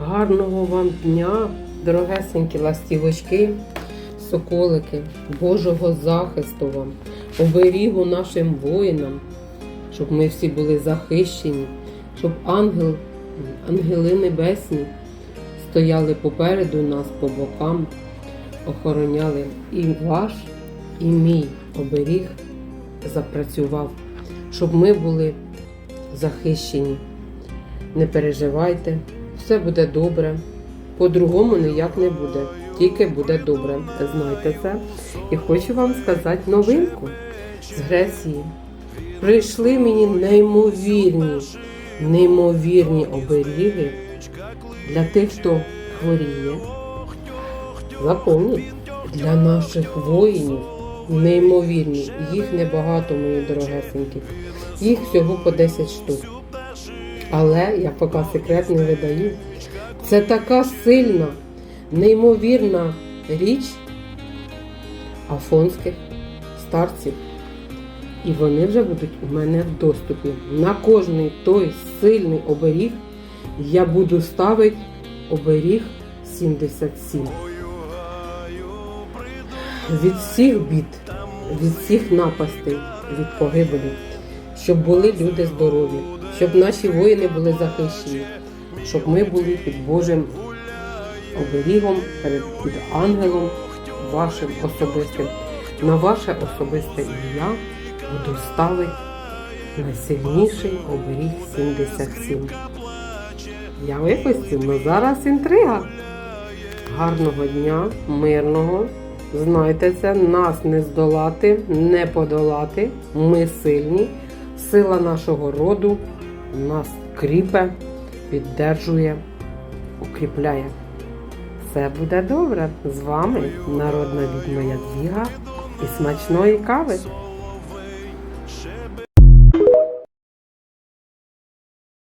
Гарного вам дня, дорогесенькі ластівочки, соколики, Божого захисту вам, оберігу нашим воїнам, щоб ми всі були захищені, щоб ангел, ангели небесні стояли попереду нас, по бокам, охороняли і ваш, і мій оберіг запрацював, щоб ми були захищені. Не переживайте, все буде добре. По-другому ніяк не буде, тільки буде добре. Знайте це. І хочу вам сказати новинку з Греції. Прийшли мені неймовірні, неймовірні оберіги для тих, хто хворіє. Запомніть, для наших воїнів неймовірні. Їх небагато, мої дорогесенькі. Їх всього по 10 штук. Але я поки секрет не видаю. Це така сильна, неймовірна річ афонських старців. І вони вже будуть у мене в доступі. На кожний той сильний оберіг я буду ставити оберіг 77. Від всіх бід, від всіх напастей, від погибелі, щоб були люди здорові, щоб наші воїни були захищені, щоб ми були під Божим оберігом, перед під ангелом вашим особистим. На ваше особисте ім'я буду ставити найсильніший оберіг 77. Я випустю, але зараз інтрига. Гарного дня, мирного. Знайте це, нас не здолати, не подолати. Ми сильні. Сила нашого роду нас кріпе, піддержує, укріпляє. Все буде добре. З вами народна відьма Ядвіга і смачної кави.